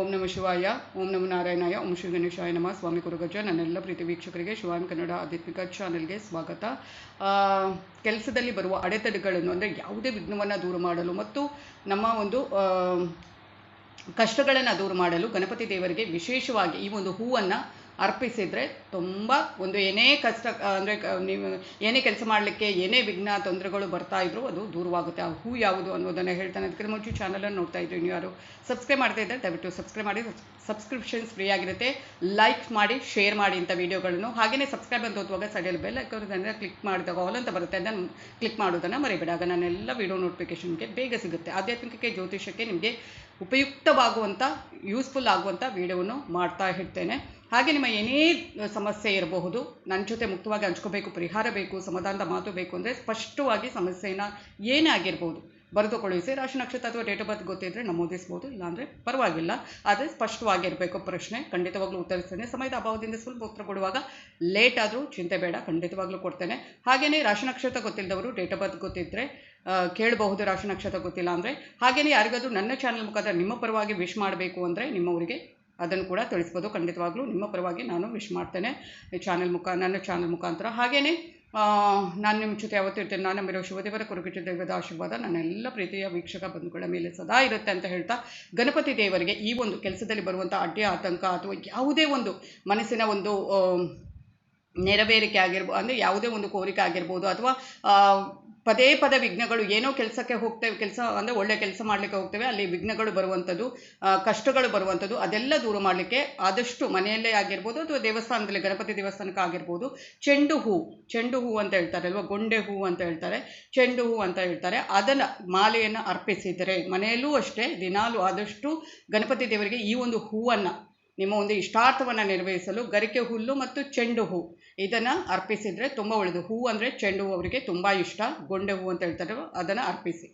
ಓಂ ನಮ ಶಿವಾಯ, ಓಂ ನಮ ನಾರಾಯಣಾಯ, ಓಂ ಶ್ರೀ ಗಣೇಶಾಯ ನಮ. ಸ್ವಾಮಿ ಕುರುಗಜ ನನ್ನೆಲ್ಲ ಪ್ರೀತಿ ವೀಕ್ಷಕರಿಗೆ ಶಿವಾನ್ ಕನ್ನಡ ಆಧ್ಯಾತ್ಮಿಕ ಚಾನೆಲ್ಗೆ ಸ್ವಾಗತ. ಕೆಲಸದಲ್ಲಿ ಬರುವ ಅಡೆತಡೆಗಳನ್ನು ಅಂದರೆ ಯಾವುದೇ ವಿಘ್ನವನ್ನು ದೂರ ಮಾಡಲು ಮತ್ತು ನಮ್ಮ ಒಂದು ಕಷ್ಟಗಳನ್ನು ದೂರ ಮಾಡಲು ಗಣಪತಿ ದೇವರಿಗೆ ವಿಶೇಷವಾಗಿ ಈ ಒಂದು ಹೂವನ್ನು ಅರ್ಪಿಸಿದರೆ ತುಂಬ ಒಂದು ಏನೇ ಕಷ್ಟ, ಅಂದರೆ ನೀವು ಏನೇ ಕೆಲಸ ಮಾಡಲಿಕ್ಕೆ ಏನೇ ವಿಘ್ನ, ತೊಂದರೆಗಳು ಬರ್ತಾ ಇದ್ರು ಅದು ದೂರವಾಗುತ್ತೆ. ಆ ಹೂ ಯಾವುದು ಅನ್ನೋದನ್ನು ಹೇಳ್ತಾನೆ. ಅದಕ್ಕೆ ಮುಂಚೆ ಚಾನಲನ್ನು ನೋಡ್ತಾ ಇದ್ರಿ ನೀವು ಯಾರು ಸಬ್ಸ್ಕ್ರೈಬ್ ಮಾಡ್ತಾ ಇದ್ದರೆ ದಯವಿಟ್ಟು ಸಬ್ಸ್ಕ್ರೈಬ್ ಮಾಡಿ. ಸಬ್ಸ್ಕ್ರಿಪ್ಷನ್ಸ್ ಫ್ರೀ ಆಗಿರುತ್ತೆ. ಲೈಕ್ ಮಾಡಿ ಶೇರ್ ಮಾಡಿ ಇಂಥ ವೀಡಿಯೋಗಳನ್ನು ಹಾಗೆಯೇ ಸಬ್ಸ್ಕ್ರೈಬ್ ಅಂತ ಓದುವಾಗ ಸೈಡಲ್ಲಿ ಬೆಲ್ ಐಕೋದನ್ನು ಕ್ಲಿಕ್ ಮಾಡಿದಾಗ ಆಲ್ ಅಂತ ಬರುತ್ತೆ. ಅದನ್ನು ಕ್ಲಿಕ್ ಮಾಡೋದನ್ನು ಮರಿಬೇಡ. ಆಗ ನಾನೆಲ್ಲ ವೀಡಿಯೋ ನೋಟಿಫಿಕೇಶನ್ಗೆ ಬೇಗ ಸಿಗುತ್ತೆ. ಆಧ್ಯಾತ್ಮಿಕಕ್ಕೆ ಜ್ಯೋತಿಷಕ್ಕೆ ನಿಮಗೆ ಉಪಯುಕ್ತವಾಗುವಂಥ ಯೂಸ್ಫುಲ್ ಆಗುವಂಥ ವೀಡಿಯೋವನ್ನು ಮಾಡ್ತಾ ಇರ್ತೇನೆ. ಹಾಗೆ ನಿಮ್ಮ ಏನೇ ಸಮಸ್ಯೆ ಇರಬಹುದು ನನ್ನ ಜೊತೆ ಮುಕ್ತವಾಗಿ ಹಂಚ್ಕೋಬೇಕು, ಪರಿಹಾರ ಬೇಕು, ಸಮಾಧಾನದ ಮಾತು ಬೇಕು ಅಂದರೆ ಸ್ಪಷ್ಟವಾಗಿ ಸಮಸ್ಯೆನ ಏನೇ ಆಗಿರ್ಬೋದು ಬರೆದು ಕಳುಹಿಸಿ ರಾಶಿ ನಕ್ಷತ್ರ ಅಥವಾ ಡೇಟ್ ಆಫ್ ಬರ್ತ್ ಗೊತ್ತಿದ್ದರೆ ನಮೂದಿಸ್ಬೋದು ಇಲ್ಲಾಂದರೆ ಪರವಾಗಿಲ್ಲ. ಆದರೆ ಸ್ಪಷ್ಟವಾಗಿರಬೇಕು ಪ್ರಶ್ನೆ, ಖಂಡಿತವಾಗ್ಲೂ ಉತ್ತರಿಸ್ತೇನೆ. ಸಮಯದ ಅಭಾವದಿಂದ ಸ್ವಲ್ಪ ಉತ್ತರ ಕೊಡುವಾಗ ಲೇಟ್ ಆದರೂ ಚಿಂತೆ ಬೇಡ, ಖಂಡಿತವಾಗ್ಲೂ ಕೊಡ್ತೇನೆ. ಹಾಗೆಯೇ ರಾಶಿ ನಕ್ಷತ್ರ ಗೊತ್ತಿಲ್ಲದವರು ಡೇಟ್ ಆಫ್ ಬರ್ತ್ ಗೊತ್ತಿದ್ದರೆ ಕೇಳಬಹುದು ರಾಶಿ ನಕ್ಷತ್ರ ಗೊತ್ತಿಲ್ಲ ಅಂದರೆ. ಹಾಗೆಯೇ ಯಾರಿಗಾದರೂ ನನ್ನ ಚಾನಲ್ ಮುಖಾಂತರ ನಿಮ್ಮ ಪರವಾಗಿ ವಿಶ್ ಮಾಡಬೇಕು ಅಂದರೆ ನಿಮ್ಮವರಿಗೆ ಅದನ್ನು ಕೂಡ ತಿಳಿಸ್ಬೋದು. ಖಂಡಿತವಾಗ್ಲೂ ನಿಮ್ಮ ಪರವಾಗಿ ನಾನು ವಿಶ್ ಮಾಡ್ತೇನೆ ಚಾನಲ್ ಮುಖ, ನನ್ನ ಚಾನಲ್ ಮುಖಾಂತರ. ಹಾಗೆಯೇ ನಾನು ನಿಮ್ಮ ಜೊತೆ ಯಾವತ್ತೂ ಇರ್ತೇನೆ. ನಾನು ನಂಬಿರೋ ಶಿವದೇವರ ಕುರುಗಿಟ್ಟು ದೈವದ ಆಶೀರ್ವಾದ, ನನ್ನೆಲ್ಲ ಪ್ರೀತಿಯ ವೀಕ್ಷಕ ಬಂಧುಗಳ ಮೇಲೆ ಸದಾ ಇರುತ್ತೆ ಅಂತ ಹೇಳ್ತಾ, ಗಣಪತಿ ದೇವರಿಗೆ ಈ ಒಂದು ಕೆಲಸದಲ್ಲಿ ಬರುವಂಥ ಅಡ್ಡಿ, ಆತಂಕ ಅಥವಾ ಯಾವುದೇ ಒಂದು ಮನಸ್ಸಿನ ಒಂದು ನೆರವೇರಿಕೆ ಆಗಿರ್ಬೋದು ಅಂದರೆ ಯಾವುದೇ ಒಂದು ಕೋರಿಕೆ ಆಗಿರ್ಬೋದು ಅಥವಾ ಪದೇ ಪದೇ ವಿಘ್ನಗಳು ಏನೋ ಕೆಲಸಕ್ಕೆ ಹೋಗ್ತೇವೆ, ಕೆಲಸ ಅಂದರೆ ಒಳ್ಳೆ ಕೆಲಸ ಮಾಡಲಿಕ್ಕೆ ಹೋಗ್ತೇವೆ, ಅಲ್ಲಿ ವಿಘ್ನಗಳು ಬರುವಂಥದ್ದು ಕಷ್ಟಗಳು ಬರುವಂಥದ್ದು, ಅದೆಲ್ಲ ದೂರ ಮಾಡಲಿಕ್ಕೆ ಆದಷ್ಟು ಮನೆಯಲ್ಲೇ ಆಗಿರ್ಬೋದು ಅಥವಾ ದೇವಸ್ಥಾನದಲ್ಲಿ, ಗಣಪತಿ ದೇವಸ್ಥಾನಕ್ಕೆ ಆಗಿರ್ಬೋದು, ಚೆಂಡು ಹೂ ಚೆಂಡು ಹೂ ಅಂತ ಹೇಳ್ತಾರೆ ಅಲ್ವಾ ಗೊಂಡೆ ಹೂ ಅಂತ ಹೇಳ್ತಾರೆ, ಚೆಂಡು ಹೂ ಅಂತ ಹೇಳ್ತಾರೆ, ಅದನ್ನು ಮಾಲೆಯನ್ನು ಅರ್ಪಿಸಿದರೆ ಮನೆಯಲ್ಲೂ ಅಷ್ಟೇ ದಿನಾಲೂ ಆದಷ್ಟು ಗಣಪತಿ ದೇವರಿಗೆ ಈ ಒಂದು ಹೂವನ್ನು ನಿಮ್ಮ ಒಂದು ಇಷ್ಟಾರ್ಥವನ್ನು ನಿರ್ವಹಿಸಲು ಗರಿಕೆ ಹುಲ್ಲು ಮತ್ತು ಚೆಂಡು ಹೂ ಇದನ್ನು ಅರ್ಪಿಸಿದರೆ ತುಂಬ ಒಳ್ಳೆಯದು ಹೂ ಅಂದರೆ ಚೆಂಡು ಹೂ ಅವರಿಗೆ ತುಂಬ ಇಷ್ಟ. ಗೊಂಡೆ ಹೂ ಅಂತ ಹೇಳ್ತಾರೆ. ಅದನ್ನು ಅರ್ಪಿಸಿ.